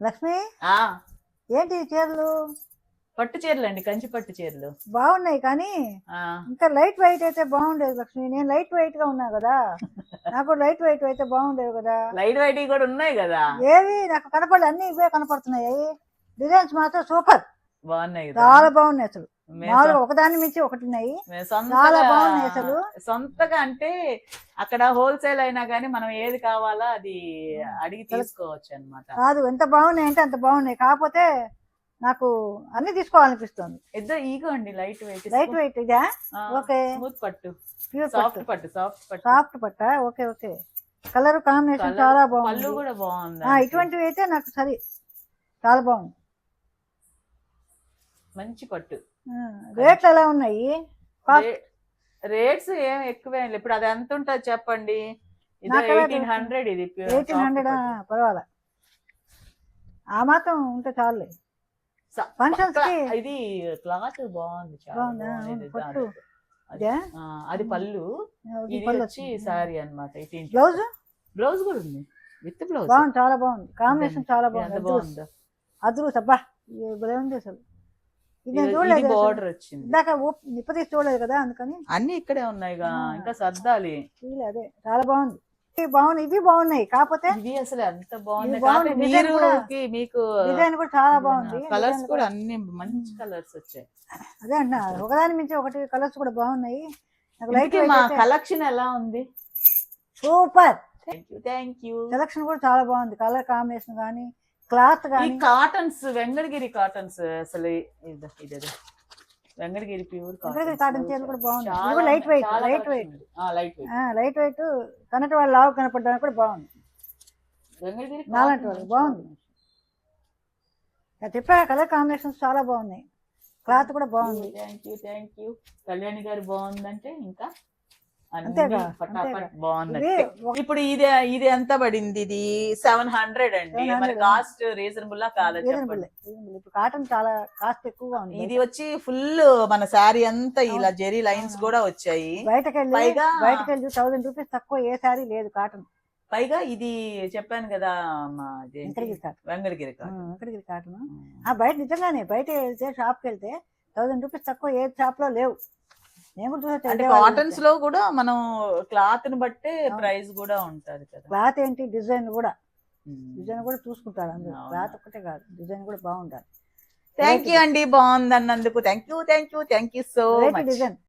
లక్ష్మి? ఆ. ఏంటి ఈ చీరలు? పట్టు చీరలు అండి కంచి పట్టు చీరలు. బాగున్నాయి కానీ ఇంకా లైట్ వెయిట్ అయితే బాగుండేది లక్ష్మి. నేను లైట్ వెయిట్గా ఉన్నా కదా. నాకు లైట్ వెయిట్ అయితే బాగుండేది కదా. లైట్ వైట్ కూడా ఉన్నాయి కదా. ఏవి? నాకు కనపడలేదు అన్ని ఇవే కనపడుతున్నాయి. డిజైన్స్ మాత్రం సూపర్. బాగున్నాయి చాలా బాగున్నాయి అసలు. మామూలుగా ఒకదాని మించి ఒకటి ఉన్నాయి. చాలా సొంతగా బాగున్నాయి అసలు. సొంతగా అంటే అక్కడ హోల్సేల్ అయినా కానీ మనం ఏది కావాలా అది అడిగి తీసుకోవచ్చు అన్నమాట. కాదు ఎంత బాగున్నాయి అంటే అంత బాగున్నాయి. కాకపోతే నాకు అన్ని తీసుకోవాలనిపిస్తుంది. ఇద్దరు ఈగో అండి లైట్ వెయిట్. లైట్ వెయిట్ ఇదా? ఓకే. స్మూత్ పట్టు. సాఫ్ట్ పట్టు. సాఫ్ట్ పట్టు. సాఫ్ట్ పట్ట? Okay okay. కలర్ కాంబినేషన్ చాలా పళ్ళు బాగుంది కూడా బాగుంది ఇటువంటివి అయితే నాకు సరి చాలా బాగుంది. మంచి పట్టు. రేట్లు ఎలా ఉన్నాయి? రేట్స్ ఏం ఎక్కువే. ఇప్పుడు అది ఎంత ఉంటుంది చెప్పండి. ఎయిటీన్ హండ్రెడ్ ఇది ఎయిటీన్ హండ్రెడ్. పర్వాలే. ఆ మాత్రం ఉంటే చాలులే. ఇది క్లాత్ బాగుంది చాలా. అది- పళ్ళు. ఇది వచ్చి. సారీ అన్నమాట ఎయిటీన్ బ్లౌజ్? బ్లౌజ్ కూడా ఉంది. With blouse. బాగుంది చాలా బాగుంది. కాంబినేషన్ చాలా బాగుంది. బాగుందో. అదురు అబ్బా భలే ఉంది అసలు. ఇది. బార్డర్ వచ్చింది. ఇందాక చూడలేదు కదా అందుకని. అన్ని ఇక్కడే ఉన్నాయిగా ఆ. ఇంకా సర్దాలి. అదే చాలా బాగుంది. ఇవి బాగున్నాయి ఇవి బాగున్నాయి. కాకపోతే ఇది అసలు ఎంత బాగుంది మీకు డిజైన్ కూడా చాలా బాగుంది. కలర్స్ కూడా అన్ని మంచి కలర్స్ వచ్చాయి. అదే అంటున్నా ఒకదాని మించి ఒకటి కలర్స్ కూడా బాగున్నాయి. మా కలెక్షన్ ఎలా ఉంది? సూపర్. థ్యాంక్ యూ సెలక్షన్ కూడా చాలా బాగుంది. కలర్ కాంబినేషన్ కానీ క్లాత్ ఈ కాటన్స్ వెంగళగిరి కాటన్స్ అసలు ఇది ఇది వెంగళగిరి ప్యూర్ వెంకటగిరి కాటన్ చీరలు కూడా బాగుంది. Light weight light weight light weight light weight కన్నటి వాళ్ళు లావు కనపడడానికి కూడా బాగుంది. వెంగళగిరి నాలాంటి వాళ్ళకి బాగుంది. చెప్పా కలర్ కాంబినేషన్స్ చాలా బాగున్నాయి. క్లాత్ కూడా బాగుంది. Thank you thank you Kalyani గారు బాగుందంటే ఇంకా ఒక- ఇప్పుడు ఇది ఇది ఎంత పడింది ఇది? సెవెన్ హండ్రెడ్ అండి. 700 మరి కాస్ట్ రీజనబుల్ కాదా చెప్పండి? ఇప్పుడు కాటన్ చాలా కాస్ట్ ఎక్కువగా ఉంది. ఇది వచ్చి ఫుల్ మన శారీ అంతా ఇలా జెరీ లైన్స్ కూడా వచ్చాయి. బయటకు వెళ్ళి పైగా- బయటకు వెళ్ళి థౌసండ్ రూపీస్ తక్కువ ఏ సారీ లేదు కాటన్ పైగా ఇది చెప్పాను కదా? వెంకటగిరి కాటన్. వెంకటగిరి కాటన్ ఆ. బయట నిజంగానే బయట వెళ్తే షాప్కి వెళ్తే థౌసండ్ రూపీస్ తక్కువ ఏ షాప్లో లేవు. అంటే కాటన్స్లో కూడా మనం క్లాత్ని బట్టే ప్రైస్ కూడా ఉంటది కదా. క్లాత్ ఏంటి? డిజైన్ కూడా. డిజైన్ కూడా చూసుకుంటారు అందరూ. క్లాత్ ఒకటే కాదు. డిజైన్ కూడా బాగుండాలి. థ్యాంక్ యూ అండి. బాగుంది అన్నందుకు thank you thank you thank you so much design